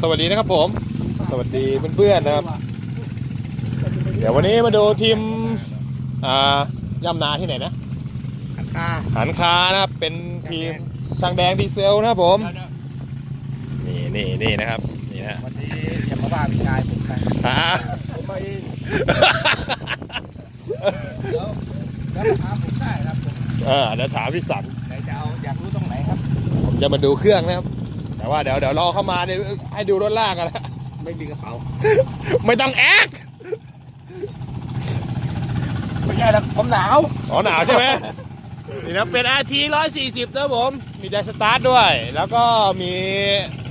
สวัสดีนะครับผม สวัสดีเพื่อนๆนะครับ เดี๋ยววันนี้มาดูทีมอ่าย่ำนาที่ไหนนะค่าหันคานะครับเป็นทีมช่างแดงดีเซลนะครับผมนี่นี่นี่นะครับนี่นะวันนี้อย่ามาว่าพี่ชายผมนะอ่าผมมาเองเดี๋ยวแล้วถามผมได้ครับผมเออเดี๋ยวถามพี่สันไหนจะเอาอยากรู้ตรงไหนครับ ผมจะมาดูเครื่องนะครับแต่ ว่าเดี๋ยวเดี๋ยวรอเข้ามาเดี๋ยวให้ดูรถลากกันนะไม่มีกระเป๋า ไม่ต้องแอคไม่ใช่หรอกผมหนาวอ๋อหนาวใช่ไหมนี่นะเป็น RT 140นะครับผม มีไดสตาร์ทด้วย แล้วก็มี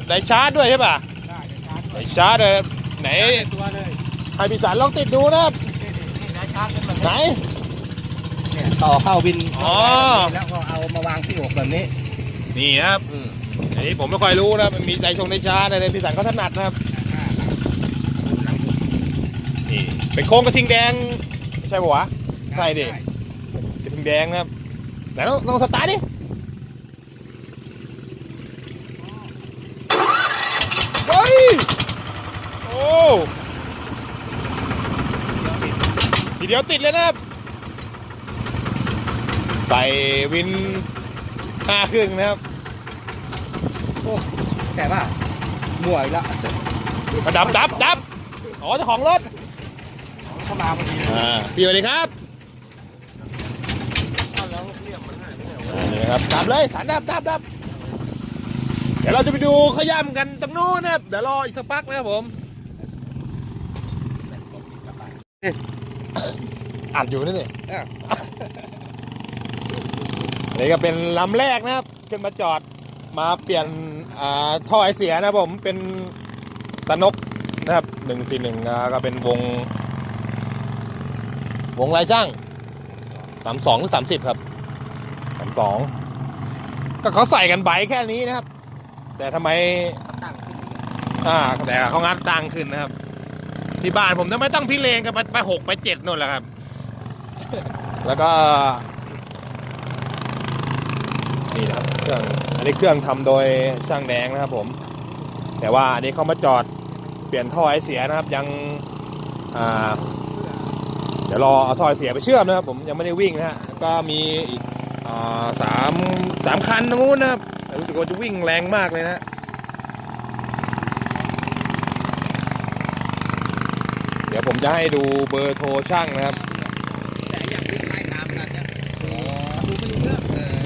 ไดชาร์จด้วยใช่ป่ะได้จะชาร์จไดด้วยชาร์จเลยไหนตัวเลยให้พี่สันลองติดดูนะครับนี่นี่นี่นะชาร์จขึ้นมาไหนเนี่ยต่อเข้าวินอ๋อ แล้วก็เอามาวางที่อกแบบนี้ นี่นะครับ อันนี้ผมไม่ค่อยรู้นะมันมีไดชงไดชาร์จอะไรพี่สันเขาถนัดนะครับนี่เป็นโค้งกระทิงแดง ใช่ปะวะใช่ดิกระทิงแดงนะครับไหนลองลองสตาร์ทดิเฮ้ยโอ้ทีเดียวติดเลยนะครับใส่วินห้าครึ่งนะครับ แต่ว่ามั่วอีกแล้วมาดับดับดับอ๋อเจ้าของรถเข้ามาพอดีเลยอ่าพี่สวัสดีครับเอาแล้วเรียกมันหายไปไหนวะอ่านี่นะครับดับเลยสารดับดับดับเดี๋ยวเราจะไปดูขย่ำกันตรงนู้นนะครับเดี๋ยวรออีกสักพักนะครับผมอัดอยู่นั่นนี่อ้าวอันนี้ก็เป็นลำแรกนะครับ ขึ้นมาจอด มาเปลี่ยนอ่าท่อไอเสียนะครับผมเป็นตะนกนะครับหนึ่งสี่หนึ่งก็เป็นวง วงลายช่างสามสองหรือสามสิบครับสามสองก็เขาใส่กันใบแค่นี้นะครับ แต่ทำไมตั้งขึ้นอ่าแต่เขางัดตังขึ้นนะครับ ที่บ้านผมทำไมต้องพิเรนกันไปไปหกไปเจ็ดนู่นแหละครับ แล้วก็ นี่นะครับเครื่องอั นี้เครื่องทำโดยช่างแดงนะครับผม แต่ว่าอันนี้เขามาจอดเปลี่ยนท่อไอเสียนะครับ ยังเดี๋ยวรอเอาท่อไอเสียไปเชื่อมนะครับ ผมยังไม่ได้วิ่งนะฮะก็มีอีกสามสามคันตรงนู้นนะครับแต่รู้สึกว่าจะวิ่งแรงมากเลยนะเดี๋ยวผมจะให้ดูเบอร์โทรช่างนะครับ แต่อยากวิ่งไล่ตามกันเนี่ยดูไม่รู้เรื่องเออ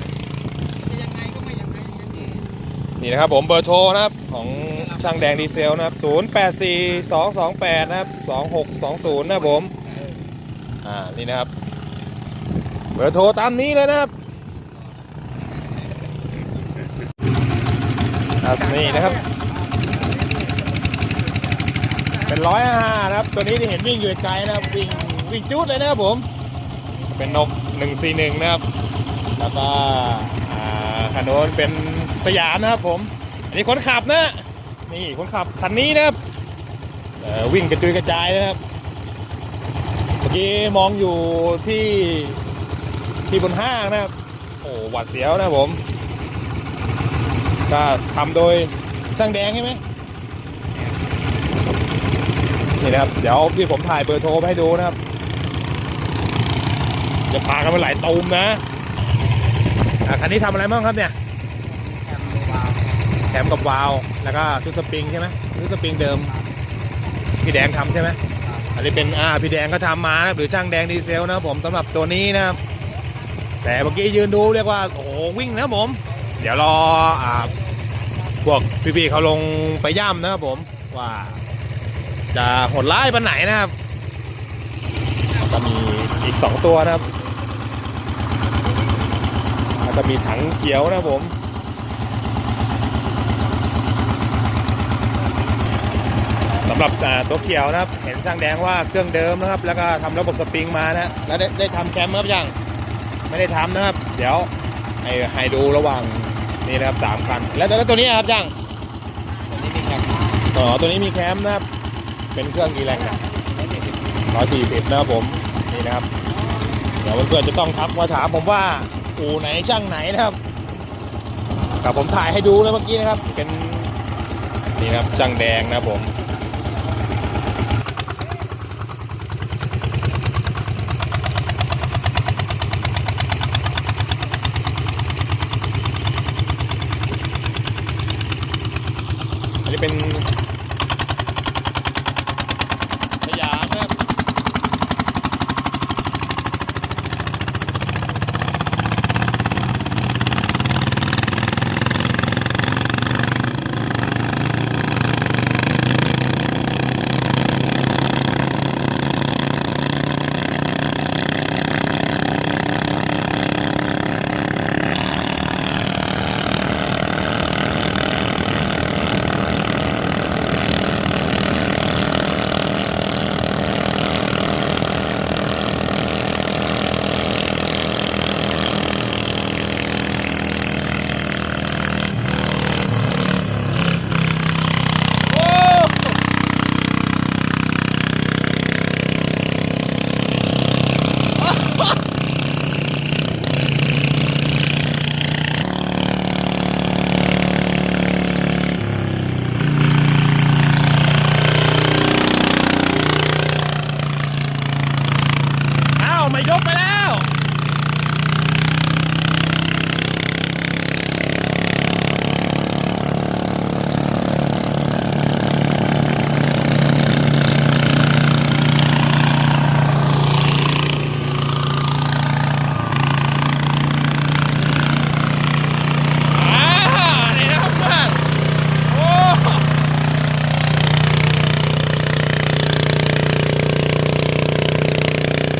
จะยังไงก็ไม่ยังไงอย่างนี้ นี่นะครับผมเบอร์โทรนะครับของช่างแดงดีเซลนะครับ 0 8 4 2 2 8 นะครับ 2620 นะครับผม อ่า นี่นะครับ เบอร์โทรตามนี้เลยนะครับอ่านี่นะครับ เป็นร้อยห้านะครับ ตัวนี้ที่เห็นวิ่งอยู่ไกลนะครับ วิ่งวิ่งจุดเลยนะครับผม เป็นนก 141 นะครับ แล้วก็อ่าคันโน้นเป็น สยามนะครับผมอันนี้คนขับนะนี่คนขับคันนี้นะครับวิ่งกระจุยกระจายนะครับเมื่อกี้มองอยู่ที่ที่บนห้างนะครับโอ้หวัดเสียวนะผมก็ทำโดยช่างแดงใช่ไหมนี่นะครับ เดี๋ยวพี่ผมถ่ายเบอร์โทรให้ดูนะครับจะพากันไปหลายตูมนะคันนี้ทำอะไรบ้างครับเนี่ย แถมกับวาล์วแล้วก็ชุดสปริงใช่ไหมชุดสปริงเดิม พี่แดงทำใช่ไหมอันนี้เป็นอ่าพี่แดงก็ทำมานะหรือช่างแดงดีเซลนะผมสำหรับตัวนี้นะครับแต่เมื่อกี้ยืนดูเรียกว่าโอ้โหวิ่งนะผม เดี๋ยวรออ่าพวกพี่ๆเขาลงไปย่ำนะครับผมว่าจะหดร้ายปันไหนนะครับก็มีอีกสองตัวนะครับแล้วก็มีถังเขียวนะครับผม สำ หรับอ่าตัวเขียวนะครับ เห็นช่างแดงว่าเครื่องเดิมนะครับ แล้วก็ทำระบบสปริงมานะแล้วได้ได้ทำแคมไหมครับยังไม่ได้ทำนะครับ เดี๋ยวให้ให้ดูระหว่างนี่นะครับสามคัน แล้วแล้วตัวนี้ครับช่างตัวนี้มีแคมอ๋อตัวนี้มีแคมนะครับ เป็นเครื่องกี่แรงนะร้อยสี่สิบนะครับผมนี่นะครับ เดี๋ยวเพื่อนๆจะต้องทักมาถามผมว่าอู่ไหนช่างไหนนะครับกับผมถ่ายให้ดูแล้วเมื่อกี้นะครับ เป็นนี่นะครับจังแดงนะครับผม เป็นสยามนะครับ โอ้อ้าวมายกไปแล้ว อ่านี่นะครับเพื่อนโอ้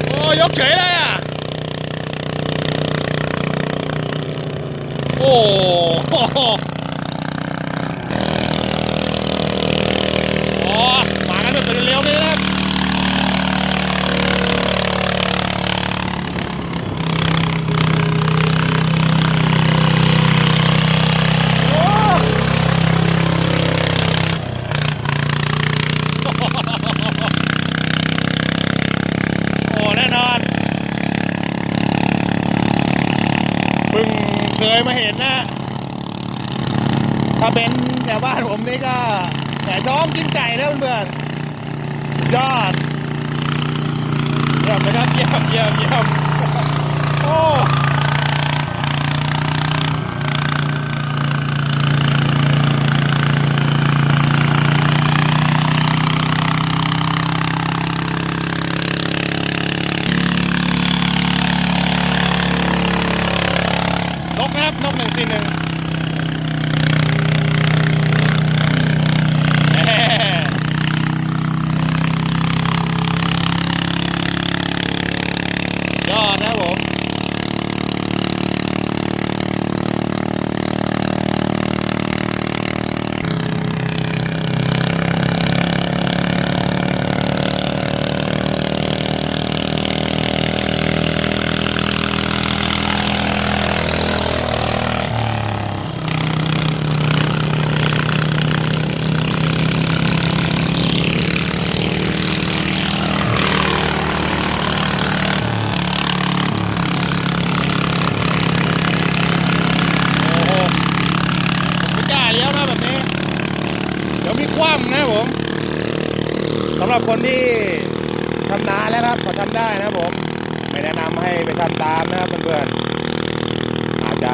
โอ้ยกเฉยเลยอะ โอ้ โหโอ้มากันแบบเร็วๆเลยนะครับโอ้โอ้แน่นอนเพิ่งเคยมาเห็นนะ ถ้าเป็นแถวบ้านผมนี่ก็แหนท้องกินไก่นะเพื่อนยอดเยี่ยมนะครับเยี่ยมเยี่ยมเยี่ยมโอ้นกนะครับนกหนึ่งสี่หนึ่งยอดนะครับผม โอ้โหผมไม่กล้าเลี้ยวนะแบบนี้ เดี๋ยวมีคว่ำนะผมสำหรับคนที่ทำนานแล้วครับก็ทำได้นะผม ไม่แนะนำให้ไปทำตามนะครับเพื่อนๆอาจจะ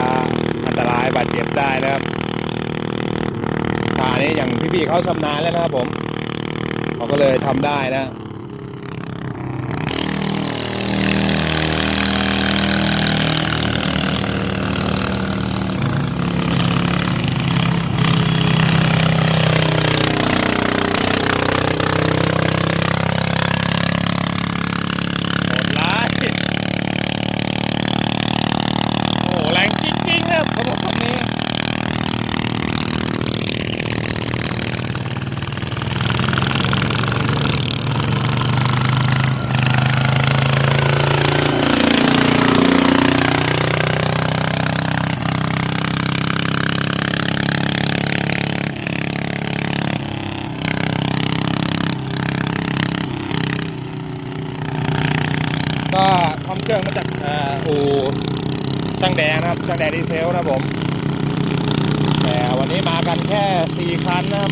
อันตรายบาดเจ็บได้นะครับขานี้อย่างพี่ๆเขาชำนาญแล้วนะครับผม เขาก็เลยทำได้นะ โหดร้ายโอ้โหแรงจริงๆนะผมบอกคำนี้ ก็ทำเครื่องมาจากเอูช่างแดงนะครับช่างแดงดีเซลนะผมแต่วันนี้มากันแค่ 4 คันนะครับ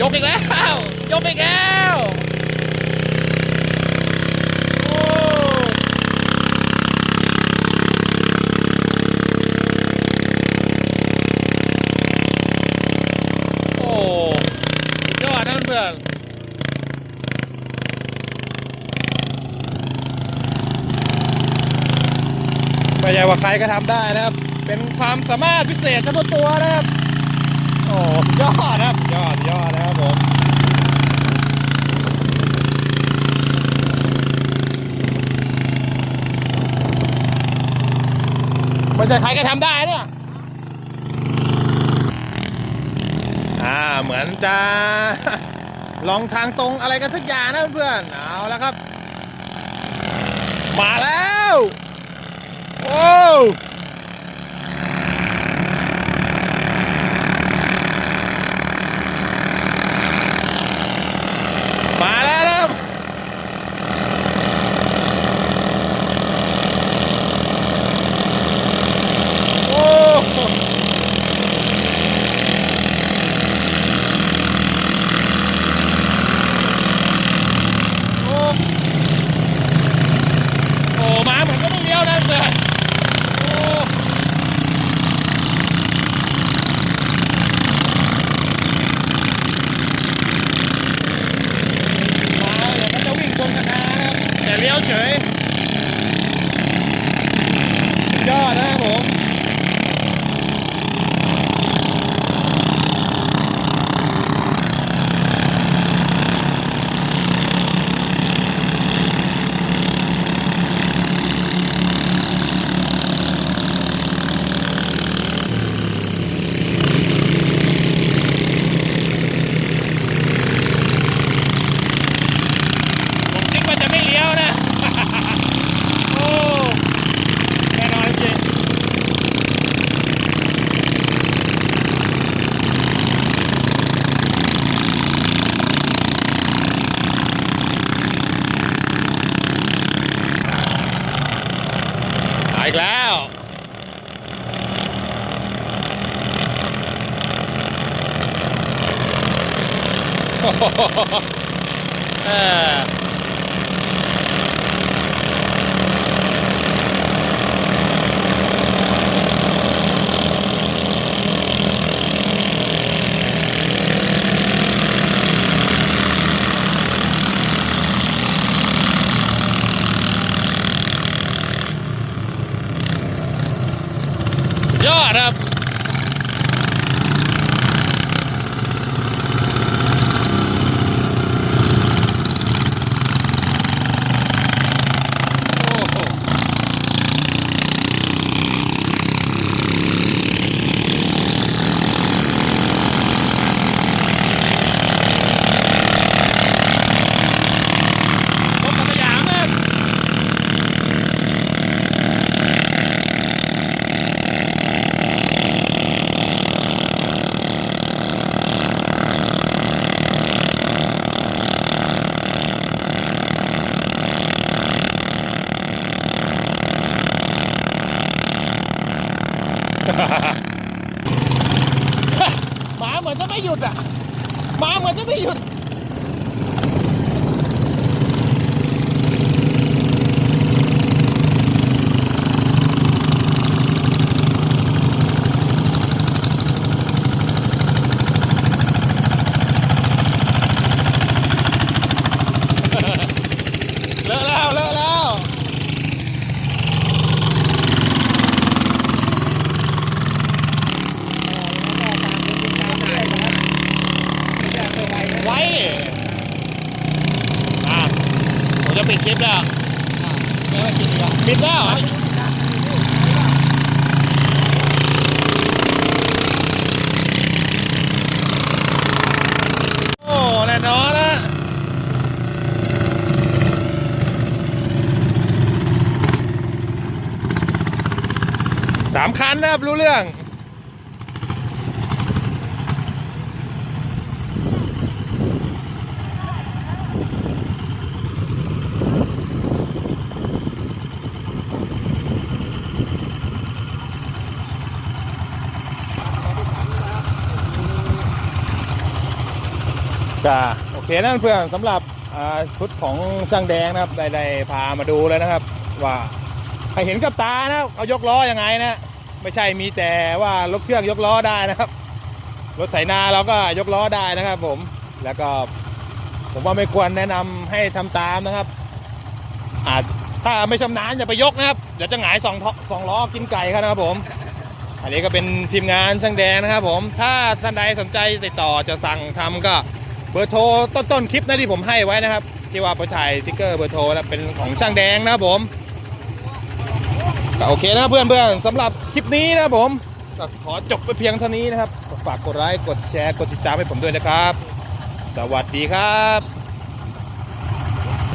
ยกอีกแล้ว ยกอีกแล้วโอ้โอ้สุดยอดนะเพื่อนๆไม่ใช่ว่าใครก็ทำได้นะครับ เป็นความสามารถพิเศษเฉพาะตัวนะครับ โอ้ยอดนะครับ ยอดยอดนะ ครับผมไม่ใช่ใครก็ทำได้เนี่ยอ่าเหมือนจะลองทางตรงอะไรกันสักอย่างนะเพื่อนๆเอาแล้วครับ มาแล้ว โอ้มาแล้วนะครับโอ้โอ้โอ้มาเหมือนก็ต้องเลี้ยวนะเพื่อนโอ้มาเดี๋ยวมันจะวิ่งชนกัน นะค เหมือนจะไม่หยุดอะมาเหมือนจะไม่หยุด เลอะแล้วเลอะแล้ว ไว้ดิ อะผมจะปิดคลิปแล้วปิดแล้วอะโอ้แน่นอนนะสามคันนะครับรู้เรื่อง เก็โอเคนั่นเพื่อนสำหรับชุดของช่างแดงนะครับได้พามาดูแล้วนะครับ ว่าใครเห็นกับตานะเขายกล้อยังไงนะไม่ใช่มีแต่ว่ารถเครื่องยกล้อได้นะครับ รถไถนาเราก็ยกล้อได้นะครับ ผมแล้วก็ผมว่าไม่ควรแนะนำให้ทำตามนะครับ อาจถ้าไม่ชำนาญอย่าไปยกนะครับเดี๋ยวจะหงายสองท่อสองล้อกินไก่ครับนะครับผม อันนี้ก็เป็นทีมงานช่างแดงนะครับ ผม ถ้าท่านใดสนใจติดต่อจะสั่งทำก็ เบอร์โทรต้นๆคลิปนะที่ผมให้ไว้นะครับ ที่ว่าไปถ่ายสติ๊กเกอร์เบอร์โทรนะเป็นของช่างแดงนะครับผมก็โอเคนะเพื่อนๆสำหรับคลิปนี้นะผมก็ขอจบไปเพียงเท่านี้นะครับ ฝากกดไลค์กดแชร์กดติดตามให้ผมด้วยนะครับ สวัสดีครับ